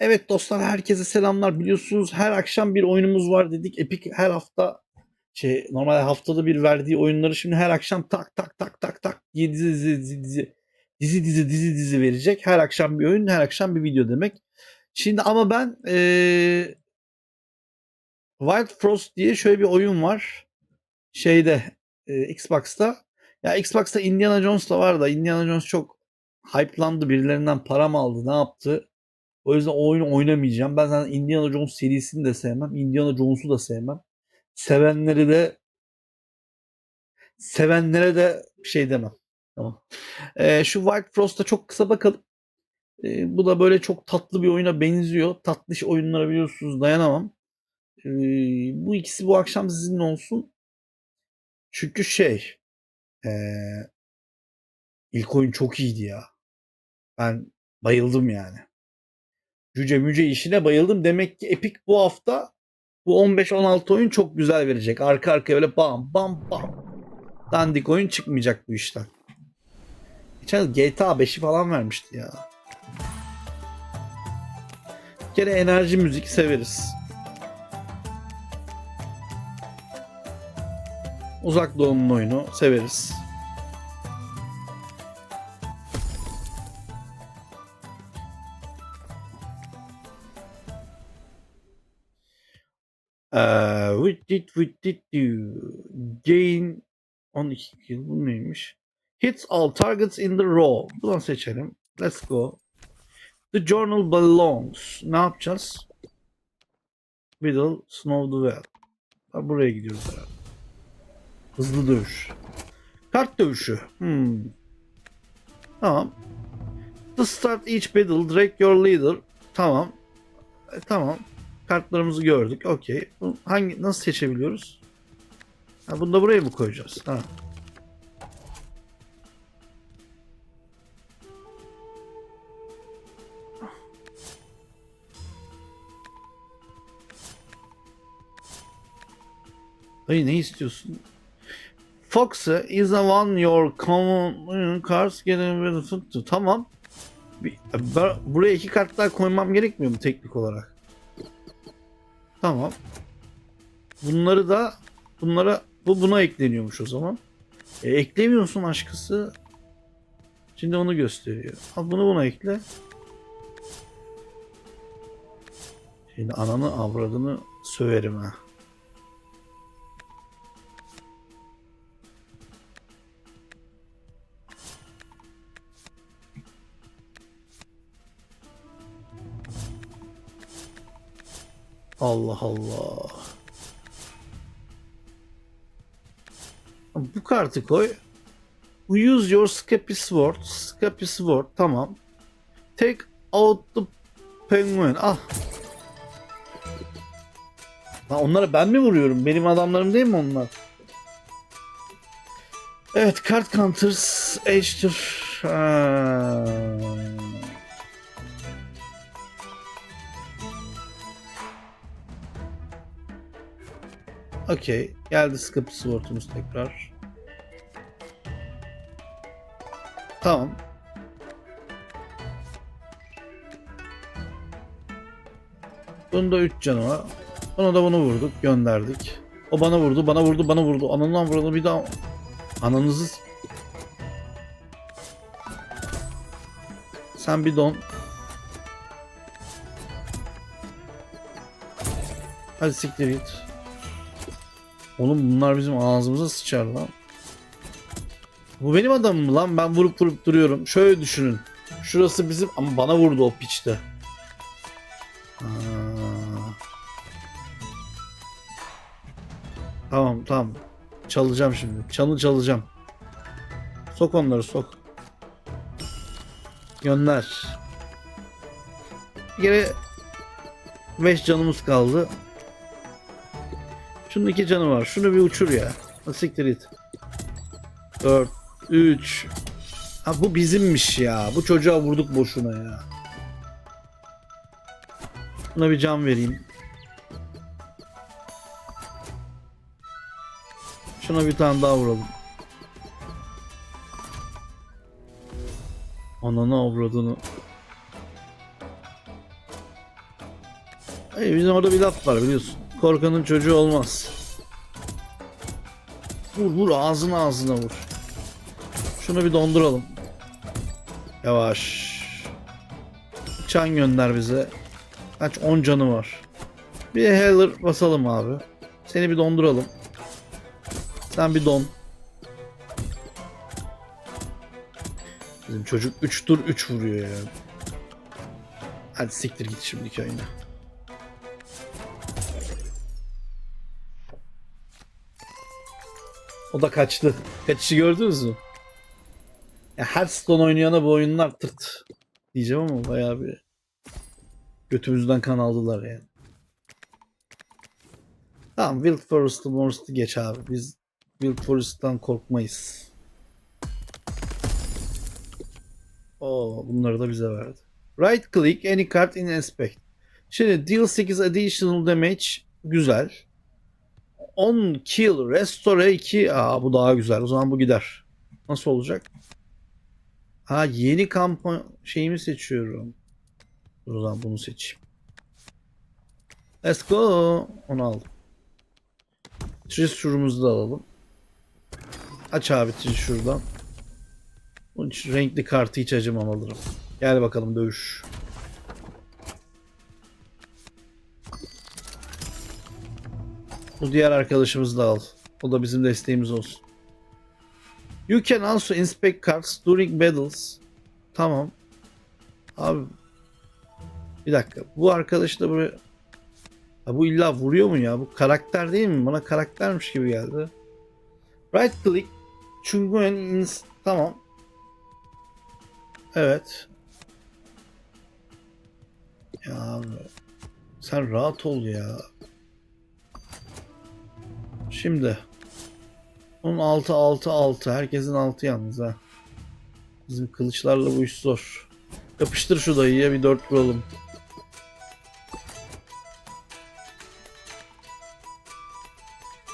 Evet dostlar herkese selamlar. Biliyorsunuz her akşam bir oyunumuz var dedik. Epic her hafta şey normal haftada bir verdiği oyunları şimdi her akşam tak tak tak tak tak dizi dizi dizi dizi dizi dizi dizi dizi verecek. Her akşam bir oyun, her akşam bir video demek. Şimdi ama ben eee Wild Frost diye şöyle bir oyun var. Şeyde eee, Xbox'ta. Ya Xbox'ta Indiana Jones da var da Indiana Jones çok hype'landı. Birilerinden para mı aldı, ne yaptı? O yüzden o oyunu oynamayacağım. Ben zaten Indiana Jones serisini de sevmem. Indiana Jones'u da sevmem. Sevenleri de sevenlere de şey demem. Tamam. Ee, şu White Frost'a çok kısa bakalım. Ee, bu da böyle çok tatlı bir oyuna benziyor. Tatlış oyunlara biliyorsunuz dayanamam. Ee, bu ikisi bu akşam sizinle olsun. Çünkü şey ee, ilk oyun çok iyiydi ya. Ben bayıldım yani. Cüce müce işine bayıldım. Demek ki Epic bu hafta bu 15-16 oyun çok güzel verecek. Arka arkaya böyle bam bam bam. Dandik oyun çıkmayacak bu işten. Geçen GTA 5'i falan vermişti ya. Bir kere enerji müzik severiz. Uzak Doğu'nun oyunu severiz. Eee with it with it gain 12 kill bu neymiş? Hits all targets in the row. Bunu seçelim. Let's go. The journal belongs. Ne yapacağız? Middle Snow Duel. Buraya gidiyoruz herhalde. Hızlı dövüş. Kart dövüşü. Hmm. Tamam. To start each battle, drag your leader. Tamam. E, tamam. Kartlarımızı gördük. Okey. Hangi nasıl seçebiliyoruz? Ha, bunu da buraya mı koyacağız? Ha. Dayı ne istiyorsun? Fox is a one your common cards getting of Tamam. Bir, buraya iki kart daha koymam gerekmiyor mu teknik olarak? Tamam. Bunları da bunlara bu buna ekleniyormuş o zaman. E, eklemiyorsun aşkısı. Şimdi onu gösteriyor. Al bunu buna ekle. Şimdi ananı avradını söverim ha. Allah Allah. Bu kartı koy. Use your Scapy Sword. Scapy Sword tamam. Take out the penguin. Al. Lan onlara ben mi vuruyorum? Benim adamlarım değil mi onlar? Evet, Card Counters Age'dir. Ha. Okey. Geldi Scapy Sword'umuz tekrar. Tamam. Bunda 3 canı var. Ona da bunu vurduk, gönderdik. O bana vurdu, bana vurdu, bana vurdu. Anandan vurdu bir daha. Ananızı... Sen bir don. Hadi siktir git. Oğlum bunlar bizim ağzımıza sıçar lan. Bu benim adamım mı lan? Ben vurup vurup duruyorum. Şöyle düşünün. Şurası bizim ama bana vurdu o piçte. Tamam tamam. Çalacağım şimdi. Çanı çalacağım. Sok onları sok. Gönder. Bir kere 5 canımız kaldı. Şunun iki canı var. Şunu bir uçur ya. Siktir it. 4 3 Ha bu bizimmiş ya. Bu çocuğa vurduk boşuna ya. Buna bir can vereyim. Şuna bir tane daha vuralım. Ananı avradını. Hey, bizim orada bir laf var biliyorsun. Korkanın çocuğu olmaz. Vur vur ağzına ağzına vur. Şunu bir donduralım. Yavaş. Çan gönder bize. Kaç 10 canı var. Bir healer basalım abi. Seni bir donduralım. Sen bir don. Bizim çocuk 3 tur 3 vuruyor ya. Hadi siktir git şimdi köyüne. O da kaçtı. Kaçışı gördünüz mü? Ya Hearthstone oynayana bu oyunlar tırt. Diyeceğim ama bayağı bir götümüzden kan aldılar yani. Tamam Wild Forest'ı Forest'ı geç abi. Biz Wild Forest'tan korkmayız. Oo, bunları da bize verdi. Right click any card in aspect. Şimdi deal 8 additional damage güzel. 10 kill restore 2 aa bu daha güzel. O zaman bu gider. Nasıl olacak? Ha yeni kampa şeyimi seçiyorum. Dur o zaman bunu seçeyim. Let's go. Onu aldım. Treasure'umuzu da alalım. Aç abi Treasure'dan. Bunun için renkli kartı hiç acımam alırım. Gel bakalım dövüş. Bu diğer arkadaşımızı da al. O da bizim desteğimiz olsun. You can also inspect cards during battles. Tamam. Abi. Bir dakika. Bu arkadaş da buraya... Ha, bu illa vuruyor mu ya? Bu karakter değil mi? Bana karaktermiş gibi geldi. Right click. Çünkü ins... Tamam. Evet. Ya abi. Sen rahat ol ya. Şimdi. Onun 6 6 6. Herkesin 6 yalnız ha. Bizim kılıçlarla bu iş zor. Yapıştır şu dayıya bir 4 vuralım.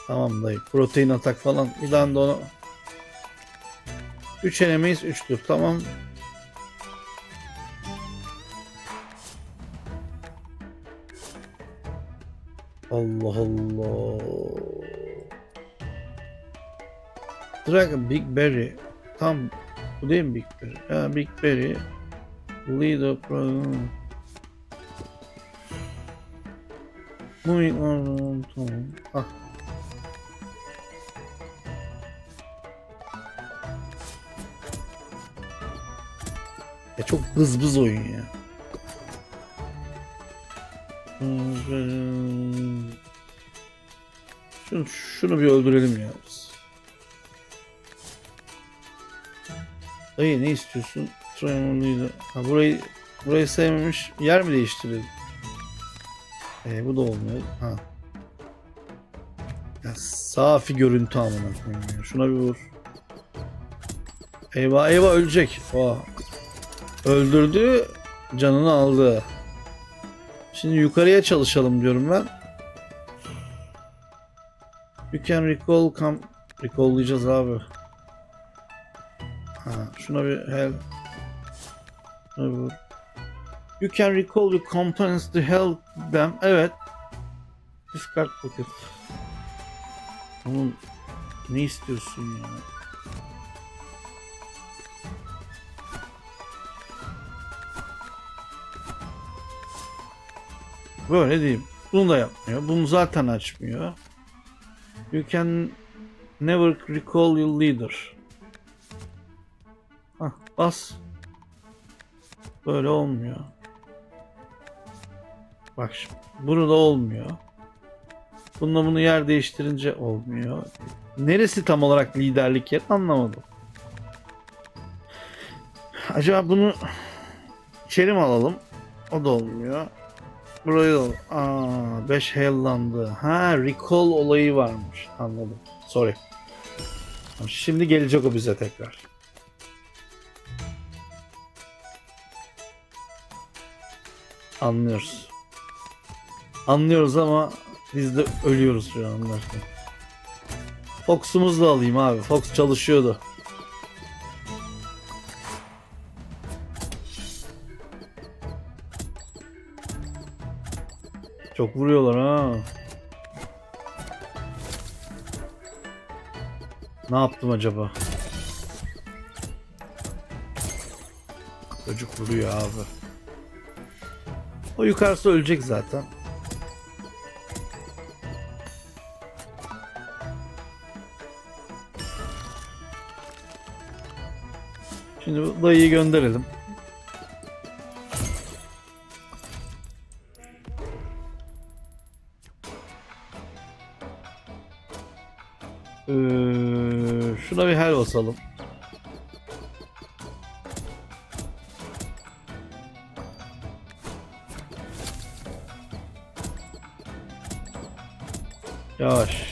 Tamam dayı. Protein atak falan. Bir daha da onu 3 enemies 3'tür. Tamam. Allah Allah. Dragon Big Berry. Tam bu değil mi Big Berry? Ha Big Berry. Leader Program. Moving on. Tamam. Ah. Ya çok bız bız oyun ya. Şunu, şunu bir öldürelim ya. Dayı ne istiyorsun? Triangle Ha burayı burayı sevmemiş. Yer mi değiştirelim? Ee, bu da olmuyor. Ha. Ya safi görüntü amına koyayım ya. Şuna bir vur. Eyvah eyvah ölecek. Oha. Öldürdü. Canını aldı. Şimdi yukarıya çalışalım diyorum ben. You can recall come recall'layacağız abi. Ha, şuna bir help. You can recall your components to help them. Evet. Discard pocket. Oğlum ne istiyorsun ya? Böyle diyeyim. Bunu da yapmıyor. Bunu zaten açmıyor. You can never recall your leader. Bas. Böyle olmuyor. Bak şimdi. Bunu da olmuyor. Bununla bunu yer değiştirince olmuyor. Neresi tam olarak liderlik yer anlamadım. Acaba bunu içeri alalım? O da olmuyor. Burayı da Aa 5 helllandı. Ha recall olayı varmış. Anladım. Sorry. Şimdi gelecek o bize tekrar. Anlıyoruz. Anlıyoruz ama biz de ölüyoruz şu an. Fox'umuzu da alayım abi. Fox çalışıyordu. Çok vuruyorlar ha. Ne yaptım acaba? Çocuk vuruyor abi. O yukarısı ölecek zaten. Şimdi bu dayıyı gönderelim. Ee, şuna bir hel basalım. Yavaş.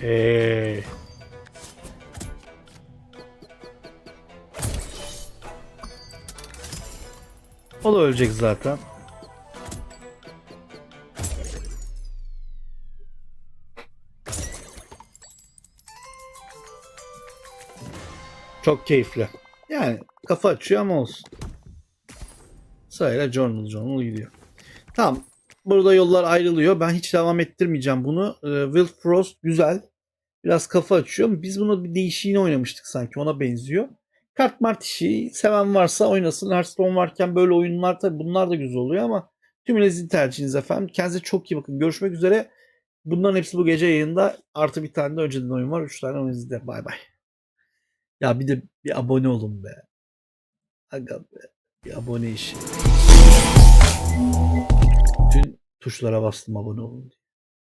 Hey. O da ölecek zaten. Çok keyifli. Yani kafa açıyor ama olsun. Sırayla journal journal gidiyor. Tamam. Burada yollar ayrılıyor. Ben hiç devam ettirmeyeceğim bunu. Ee, Will Frost güzel. Biraz kafa açıyor. Biz bunu bir değişiğini oynamıştık sanki. Ona benziyor. Kart mart işi seven varsa oynasın. Hearthstone varken böyle oyunlar tabii bunlar da güzel oluyor ama tümünüzün tercihiniz efendim. Kendinize çok iyi bakın. Görüşmek üzere. Bunların hepsi bu gece yayında. Artı bir tane de önceden oyun var. Üç tane oyun izle. Bay bay. Ya bir de bir abone olun be. Aga be. Bir abone işi. Tuşlara bastım abone olun diye.